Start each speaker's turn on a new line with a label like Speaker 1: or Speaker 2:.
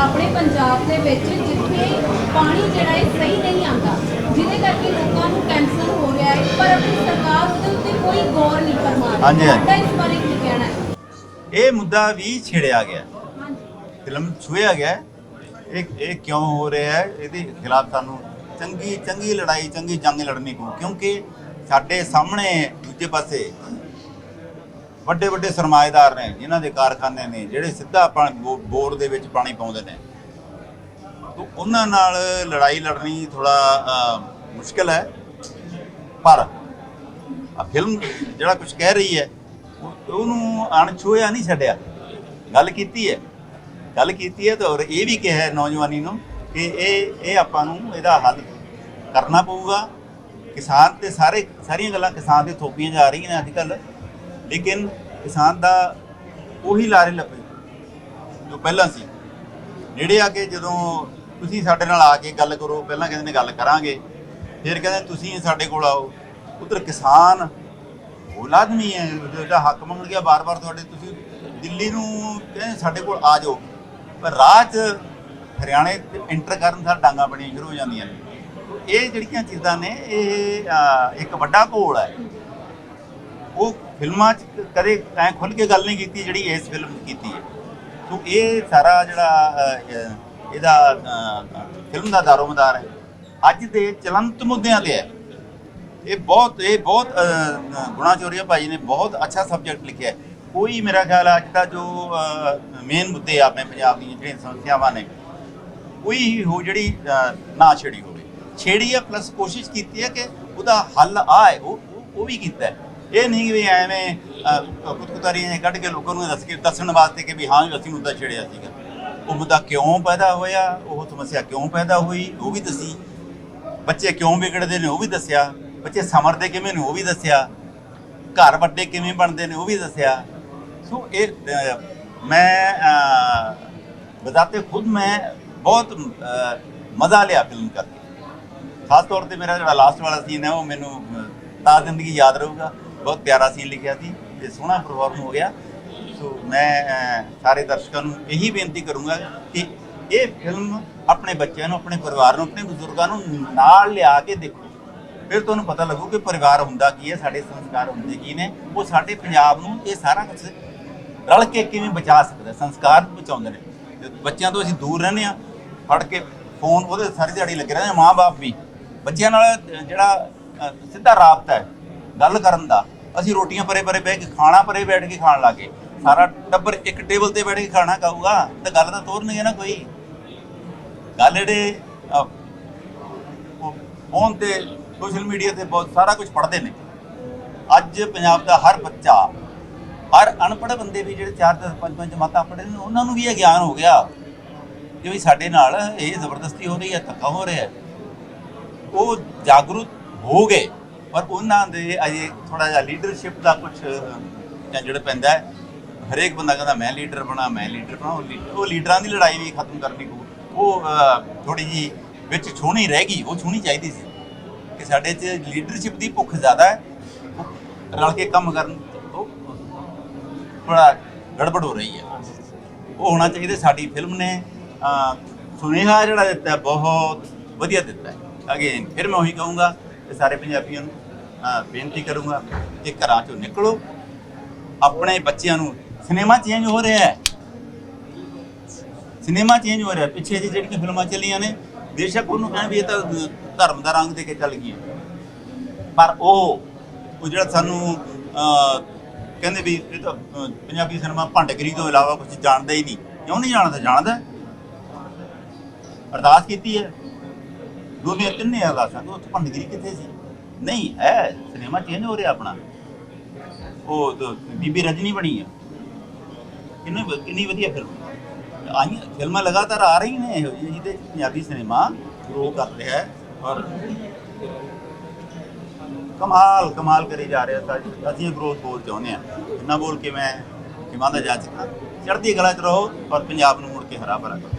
Speaker 1: ਆਪਣੇ ਪੰਜਾਬ ਦੇ ਵਿੱਚ ਜਿੱਥੇ ਪਾਣੀ ਜਿਹੜਾ ਹੈ ਸਹੀ ਨਹੀਂ ਆਉਂਦਾ ਜਿਹਦੇ ਕਰਕੇ ਲੋਕਾਂ ਨੂੰ ਕੈਂਸਰ ਹੋ ਰਿਹਾ ਹੈ ਪਰ ਆਪਣੀ ਸਰਕਾਰ ਉਹਦੇ ਉੱਤੇ ਕੋਈ ਗੌਰ ਨਹੀਂ ਫਰਮਾ ਰਹੀ।
Speaker 2: ਹਾਂਜੀ, ਹਾਂਜੀ।
Speaker 1: ਤੁਹਾਡਾ ਇਸ ਬਾਰੇ ਕੀ ਕਹਿਣਾ ਹੈ?
Speaker 2: ਇਹ ਮੁੱਦਾ ਵੀ ਛੇੜਿਆ ਗਿਆ।
Speaker 1: ਹਾਂਜੀ।
Speaker 2: ਫਿਲਮ ਛੁਇਆ ਗਿਆ। ਹੈ। ਇਹ ਇਹ ਕਿਉਂ ਹੋ ਰਿਹਾ ਹੈ? ਇਹਦੇ ਖਿਲਾਫ ਸਾਨੂੰ ਚੰਗੀ ਚੰਗੀ ਲੜਾਈ ਚੰਗੀ ਜੰਗ ਲੜਨੀ ਪਊ ਕਿਉਂਕਿ ਸਾਡੇ ਸਾਹਮਣੇ ਦੂਜੇ ਪਾਸੇ ਵੱਡੇ ਵੱਡੇ ਸਰਮਾਏਦਾਰ ਨੇ, ਜਿਨ੍ਹਾਂ ਦੇ ਕਾਰਖਾਨੇ ਨੇ, ਜਿਹੜੇ ਸਿੱਧਾ ਪਾਣੀ ਬੋ- ਬੋਰ ਦੇ ਵਿੱਚ ਪਾਣੀ ਪਾਉਂਦੇ ਨੇ। ਤੋ ਉਹਨਾਂ ਨਾਲ ਲੜਾਈ ਲੜਨੀ ਥੋੜਾ ਮੁਸ਼ਕਲ ਹੈ। ਪਰ ਆ ਫਿਲਮ ਜਿਹੜਾ ਕੁਝ ਕਹਿ ਰਹੀ ਹੈ ਉਹਨੂੰ ਅਣਛੂਇਆ ਨਹੀਂ ਛੱਡਿਆ। ਗੱਲ ਕੀਤੀ ਹੈ। ਗੱਲ ਕੀਤੀ ਹੈ ਤੇ ਔਰ ਇਹ ਵੀ ਕਿਹਾ ਹੈ ਨੌਜਵਾਨੀ ਨੂੰ ਕਿ ਇਹ ਇਹ ਆਪਾਂ ਨੂੰ ਇਹਦਾ ਹੱਲ ਕਰਨਾ ਪਊਗਾ। ਕਿਸਾਨ ਤੇ ਸਾਰੇ, ਸਾਰੀਆਂ ਗੱਲਾਂ ਕਿਸਾਨ ਦੇ ਥੋਪੀਆਂ ਜਾ ਰਹੀਆਂ ਨੇ ਅੱਜ ਕੱਲ ਲੇਕਿਨ ਕਿਸਾਨ ਦਾ ਉਹੀ ਲਾਰੇ ਲੱਭੇ, ਜੋ ਪਹਿਲਾਂ ਸੀ। ਨੇੜੇ ਆ ਕੇ ਜਦੋਂ ਤੁਸੀਂ ਸਾਡੇ ਨਾਲ ਆ ਕੇ ਗੱਲ ਕਰੋ, ਪਹਿਲਾਂ ਕਹਿੰਦੇ ਨੇ ਗੱਲ ਕਰਾਂਗੇ, ਫਿਰ ਕਹਿੰਦੇ ਤੁਸੀਂ ਸਾਡੇ ਕੋਲ ਆਓ। ਉਧਰ ਕਿਸਾਨ ਉਹ ਲਾਜ਼ਮੀ ਹੈ, ਜਿਹੜਾ ਹੱਕ ਮੰਗਣ ਗਿਆ ਬਾਰ-ਬਾਰ ਤੁਹਾਡੇ, ਤੁਸੀਂ ਦਿੱਲੀ ਨੂੰ ਕਹਿੰਦੇ ਸਾਡੇ ਕੋਲ ਆ ਜਾਓ। ਪਰ ਰਾਹ 'ਚ ਹਰਿਆਣੇ ਇੰਟਰ ਕਰਨ ਸਾਰ ਡਾਂਗਾ ਬਣੀਆਂ ਸ਼ੁਰੂ ਹੋ ਜਾਂਦੀਆਂ ਨੇ। ਇਹ ਜਿਹੜੀਆਂ ਚੀਜ਼ਾਂ ਨੇ, ਇਹ ਇੱਕ ਵੱਡਾ ਘੋਲ ਹੈ। ਉਹ ਫਿਲਮਾਂ 'ਚ ਕਦੇ ਐ ਖੁੱਲ ਕੇ ਗੱਲ ਨਹੀਂ ਕੀਤੀ ਜਿਹੜੀ ਇਸ ਫਿਲਮ 'ਚ ਕੀਤੀ ਹੈ। ਸੋ ਇਹ ਸਾਰਾ ਜਿਹੜਾ ਇਹਦਾ ਫਿਲਮ ਦਾ ਦਾਰੋਮਦਾਰ ਹੈ। ਅੱਜ ਦੇ ਚਲੰਤ ਮੁੱਦਿਆਂ ਤੇ ਹੈ। ਇਹ ਬਹੁਤ ਇਹ ਬਹੁਤ ਅਹ, ਗੁਣਾ ਚੋਰੀਆ ਭਾਈ ਨੇ ਬਹੁਤ ਅੱਛਾ ਸਬਜੈਕਟ ਲਿਖਿਆ ਕੋਈ ਮੇਰਾ ਖਿਆਲ ਅੱਜ ਦਾ ਜੋ ਮੇਨ ਮੁੱਦੇ ਆ ਆਪਣੇ ਪੰਜਾਬ ਦੀਆਂ ਜਿਹੜੀਆਂ ਸਮੱਸਿਆਵਾਂ ਨੇ ਕੋਈ ਹੋ ਜਿਹੜੀ ਨਾ ਛੇੜੀ ਹੋਵੇ। ਛੇੜੀ ਹੈ ਪਲੱਸ ਕੋਸ਼ਿਸ਼ ਕੀਤੀ ਹੈ ਕਿ ਉਹਦਾ ਹੱਲ ਆਏ ਉਹ ਉਹ- ਉਹ ਵੀ ਕੀਤਾ ਹੈ। ਇਹ ਨਹੀਂ ਵੀ ਐਵੇਂ ਕੁਤਕੁਤਾਰੀਆਂ ਕੱਢ ਕੇ ਲੋਕਾਂ ਨੂੰ ਦੱਸ ਕੇ ਦੱਸਣ ਵਾਸਤੇ ਕਿ ਵੀ ਹਾਂ ਅਸੀਂ ਮੁੱਦਾ ਛੇੜਿਆ ਸੀਗਾ। ਉਹ ਮੁੱਦਾ ਕਿਉਂ ਪੈਦਾ ਹੋਇਆ ਉਹ ਸਮੱਸਿਆ ਕਿਉਂ ਪੈਦਾ ਹੋਈ ਉਹ ਵੀ ਦੱਸੀ। ਬੱਚੇ ਕਿਉਂ ਵਿਗੜਦੇ ਨੇ ਉਹ ਵੀ ਦੱਸਿਆ। ਬੱਚੇ ਸਮਰਦੇ ਕਿਵੇਂ ਨੇ ਉਹ ਵੀ ਦੱਸਿਆ। ਘਰ ਵੱਡੇ ਕਿਵੇਂ ਬਣਦੇ ਨੇ ਉਹ ਵੀ ਦੱਸਿਆ। ਸੋ ਇਹ ਮੈਂ ਅਹ, ਬਜ਼ਾਤੇ ਖੁਦ ਮੈਂ ਬਹੁਤ ਮਜ਼ਾ ਲਿਆ ਫਿਲਮ ਕਰਕੇ। ਖਾਸ ਤੌਰ ਤੇ ਮੇਰਾ ਜਿਹੜਾ ਲਾਸਟ ਵਾਲਾ ਸੀਨ ਹੈ ਉਹ ਮੈਨੂੰ ਅਹ, ਤਾਂ ਜ਼ਿੰਦਗੀ ਯਾਦ ਰਹੂਗਾ। ਬਹੁਤ ਪਿਆਰਾ ਸੀਨ ਲਿਖਿਆ ਸੀ ਤੇ ਸੋਹਣਾ ਪਰਫਾਰਮ ਹੋ ਗਿਆ। ਸੋ ਮੈਂ ਅਹ, ਸਾਰੇ ਦਰਸ਼ਕਾਂ ਨੂੰ ਇਹੀ ਬੇਨਤੀ ਕਰੂੰਗਾ ਕਿ ਇਹ ਫਿਲਮ ਆਪਣੇ ਬੱਚਿਆਂ ਨੂੰ ਆਪਣੇ ਪਰਿਵਾਰ ਨੂੰ ਆਪਣੇ ਬਜ਼ੁਰਗਾਂ ਨੂੰ ਨਾਲ ਲਿਆ ਕੇ ਦੇਖੋ। ਫਿਰ ਤੁਹਾਨੂੰ ਪਤਾ ਲੱਗੂ ਕਿ ਪਰਿਵਾਰ ਹੁੰਦਾ ਕੀ ਹੈ ਸਾਡੇ ਸੰਸਕਾਰ ਹੁੰਦੇ ਕੀ ਨੇ। ਉਹ ਸਾਡੇ ਪੰਜਾਬ ਨੂੰ ਇਹ ਸਾਰਾ ਕੁਝ ਰਲ ਕੇ ਕਿਵੇਂ ਬਚਾ ਸਕਦਾ ਸੰਸਕਾਰ ਬਚਾਉਂਦੇ ਨੇ। ਤੇ ਬੱਚਿਆਂ ਤੋਂ ਅਸੀਂ ਦੂਰ ਰਹਿੰਦੇ ਆ ਫੜ ਕੇ ਫੋਨ ਉਹਦੇ ਸਾਰੀ ਦਿਹਾੜੀ ਲੱਗੇ ਰਹਿੰਦੇ ਮਾਂ-ਬਾਪ ਵੀ। ਬੱਚਿਆਂ ਨਾਲ ਜਿਹੜਾ ਅ, ਸਿੱਧਾ ਰਾਬਤਾ ਹੈ। ਗੱਲ ਕਰਨ ਦਾ। ਅਸੀਂ ਰੋਟੀਆਂ ਪਰੇ ਪਰੇ ਬਹਿ ਕੇ ਖਾਣਾ ਪਰੇ ਬੈਠ ਕੇ ਖਾਣ ਲੱਗੇ ਸਾਰਾ ਟੱਬਰ ਇੱਕ ਟੇਬਲ ਤੇ ਬੈਠ ਕੇ ਖਾਣਾ ਖਾਊਗਾ, ਤਾਂ ਗੱਲ ਤਾਂ ਤੋਰਨਗੇ ਨਾ ਕੋਈ। ਗੱਲ ਜਿਹੜੇ ਉਹ ਫੋਨ ਤੇ ਸੋਸ਼ਲ ਮੀਡੀਆ ਤੇ ਬਹੁਤ ਸਾਰਾ ਕੁਝ ਪੜ੍ਹਦੇ ਨੇ। ਅੱਜ ਪੰਜਾਬ ਦਾ ਹਰ ਬੱਚਾ, ਹਰ ਅਨਪੜ੍ਹ ਬੰਦੇ ਵੀ ਜਿਹੜੇ ਚਾਰ ਦਸ ਪੰਜ ਪੰਜ ਜਮਾਤਾਂ ਪੜ੍ਹੇ ਨੇ, ਉਹਨਾਂ ਨੂੰ ਵੀ ਇਹ ਗਿਆਨ ਹੋ ਗਿਆ ਕਿ ਵੀ ਸਾਡੇ ਨਾਲ ਇਹ ਜ਼ਬਰਦਸਤੀ ਹੋ ਰਹੀ ਹੈ, ਧੱਕਾ ਹੋ ਰਿਹਾ ਹੈ। ਉਹ ਜਾਗਰੂਕ ਹੋ ਗਏ। ਪਰ ਉਹਨਾਂ ਦੇ ਅਜੇ ਥੋੜਾ ਜਿਹਾ ਲੀਡਰਸ਼ਿਪ ਦਾ ਕੁਝ ਝੰਜੜ ਪੈਂਦਾ ਹੈ। ਹਰੇਕ ਬੰਦਾ ਕਹਿੰਦਾ, ਮੈਂ ਲੀਡਰ ਬਣਾ, ਮੈਂ ਲੀਡਰ ਬਣਾ। ਉਹ ਲੀਡਰਾਂ ਦੀ ਲੜਾਈ ਵੀ ਖਤਮ ਕਰਨੀ ਪਊ। ਉਹ ਥੋੜੀ ਜੀ ਵਿੱਚ ਛੋਣੀ ਰਹਿ ਗਈ, ਉਹ ਛੋਣੀ ਚਾਹੀਦੀ ਸੀ ਕਿ ਸਾਡੇ 'ਚ ਲੀਡਰਸ਼ਿਪ ਦੀ ਭੁੱਖ ਜ਼ਿਆਦਾ ਹੈ। ਰਲ ਕੇ ਕੰਮ ਕਰਨ ਉਹ ਥੋੜਾ ਗੜਬੜ ਹੋ ਰਹੀ ਹੈ। ਉਹ ਹੋਣਾ ਚਾਹੀਦਾ ਸਾਡੀ ਫਿਲਮ ਨੇ ਸੁਨੇਹਾ ਜਿਹੜਾ ਦਿੱਤਾ ਬਹੁਤ ਵਧੀਆ ਦਿੱਤਾ ਹੈ। ਅਗੇਨ ਫਿਰ ਮੈਂ ਉਹੀ ਕਹੂੰਗਾ ਕਿ ਸਾਰੇ ਪੰਜਾਬੀਆਂ ਨੂੰ ਬੇਨਤੀ ਕਰੂੰਗਾ ਕਿ ਘਰਾਂ ਚੋਂ ਨਿਕਲੋ। ਆਪਣੇ ਬੱਚਿਆਂ ਨੂੰ ਸਿਨੇਮਾ ਚੇਂਜ ਹੋ ਰਿਹਾ ਹੈ। ਸਿਨੇਮਾ ਚੇਂਜ ਹੋ ਰਿਹਾ ਪਿੱਛੇ ਜਿਹੀ ਜਿਹੜੀਆਂ ਫਿਲਮਾਂ ਚੱਲੀਆਂ ਨੇ ਬੇਸ਼ੱਕ ਉਹਨੂੰ ਕਹਿਣ ਵੀ ਇਹ ਤਾਂ ਧਰਮ ਦਾ ਰੰਗ ਦੇ ਕੇ ਚੱਲ ਗਈਆਂ। ਪਰ ਉਹ ਉਹ ਜਿਹੜਾ ਸਾਨੂੰ ਅਹ, ਕਹਿੰਦੇ ਵੀ ਇਹ ਤਾਂ ਪੰਜਾਬੀ ਸਿਨੇਮਾ ਭੰਡਗਰੀ ਤੋਂ ਇਲਾਵਾ ਕੁਝ ਜਾਣਦਾ ਹੀ ਨਹੀਂ। ਕਿਉਂ ਨਹੀਂ ਜਾਣਦਾ? ਜਾਣਦਾ ਅਰਦਾਸ ਕੀਤੀ ਹੈ। ਦੋਨੇ ਤਿੰਨੇ ਅਰਦਾਸਾਂ ਤੋਂ ਉੱਥੇ ਭੰਡਗਰੀ ਕਿੱਥੇ ਸੀ? ਨਹੀਂ ਹੈ ਸਿਨੇਮਾ ਚੇਂਜ ਹੋ ਰਿਹਾ ਆਪਣਾ। ਉਹ ਬੀਬੀ ਰਜਨੀ ਬਣੀ ਹੈ ਕਿੰਨੀ ਕਿੰਨੀ ਵਧੀਆ ਫਿਲਮ ਆਈਆਂ ਫਿਲਮਾਂ ਲਗਾਤਾਰ ਆ ਰਹੀਆਂ ਨੇ ਇਹੋ ਜਿਹੀ, ਜਿਹਦੇ ਪੰਜਾਬੀ ਸਿਨੇਮਾ ਗਰੋ ਕਰ ਰਿਹਾ ਹੈ ਔਰ ਕਮਾਲ ਕਮਾਲ ਕਰੀ ਜਾ ਰਿਹਾ ਸਾ ਅਸੀਂ ਗਰੋਥ ਬੋਲ ਚਾਹੁੰਦੇ ਆ ਇੰਨਾ ਬੋਲ ਕੇ ਮੈਂ ਕਿਵਾਂ ਦਾ ਜਾ ਚੁੱਕਾ ਚੜ੍ਹਦੀ ਕਲਾ 'ਚ ਰਹੋ ਔਰ ਪੰਜਾਬ ਨੂੰ ਮੁੜ ਕੇ ਹਰਾ ਭਰਾ ਕਰੋ।